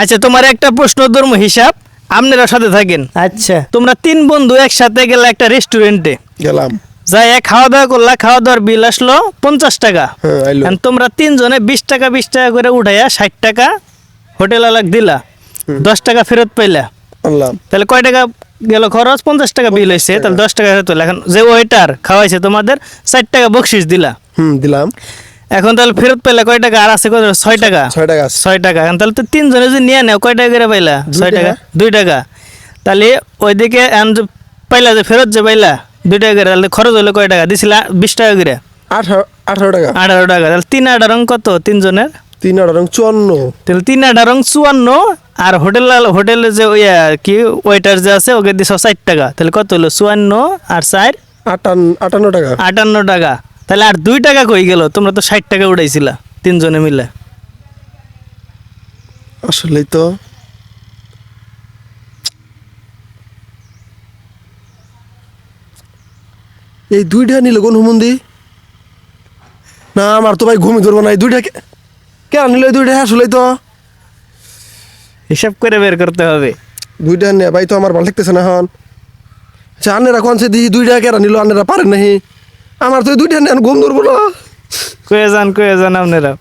আচ্ছা তোমার একটা প্রশ্ন ধর্ম হিসাব। আপনারা সাথে থাকেন। আচ্ছা। তোমরা তিন বন্ধু একসাথে গেলে একটা রেস্টুরেন্টে গেলাম। যাই খাওয়া দাওয়া করলা খাওয়া দাওয়ার বিল আসলো পঞ্চাশ টাকা। হ্যাঁ, তোমরা তিনজনে বিশ টাকা বিশ টাকা করে উঠাইয়া ষাট টাকা হোটেল আলাক দিলা দশ টাকা ফেরত পাইলা। তাহলে কয় টাকা গেল খরচ? পঞ্চাশ টাকা বিল হয়েছে তাহলে দশ টাকা ফেরত পেলে এখন যে ওয়েটার খাওয়াইছে তোমাদের ষাট টাকা বকশিস দিলা। হুম দিলাম। এখন তাহলে ফেরত পেলে কয় টাকা? আর আছে কত ছয় টাকা। ছয় টাকা ছয় টাকা। এখন তাহলে তো তিনজনে যদি নিয়ে নেও কয় টাকা করে পাইলা? ছয় টাকা। দুই টাকা। তাহলে ওইদিকে পাইলা যে ফেরত যে পাইলা দুই টাকা করে তাহলে খরচ হলো কয় টাকা? দিছিলা বিশ টাকা করে। আঠারো আঠারো টাকা। আঠারো টাকা। তাহলে তিন আঠারো কত তিনজনের? তিন আঠারো চুয়ান্ন। তাহলে তিন আঠারো চুয়ান্ন আর হোটেল হোটেলে যে ওই কি ওয়েটার যে আছে ওকে দিছ ষাট টাকা। তাহলে কত হলো? চুয়ান্ন আর চার? আটান আটান্ন টাকা। আটান্ন টাকা। তাহলে আর দুই টাকা কই গেল? তোমরা তো ষাট টাকা উঠাইছিলা তিনজনে মিলে। আসলেই তো। এই দুইটা নিল কোন হুমন্দি না আমার তো ভাই ঘুমি ধরবো না এই দুইটা কে- কেন নিল এই দুইটা? আসলেই তো। হিসাব করে বের করতে হবে। দুইটা নে ভাই তো আমার ভালো লাগতেছে না এখন। আচ্ছা আন্নেরা কোন সে দিই দুইটা কেরা নিল? আন্নেরা পারেন নাহি। আমার তো দুইটা নেন ঘুম ধরবো না। কয়ে যান কয়ে যান আপনারা।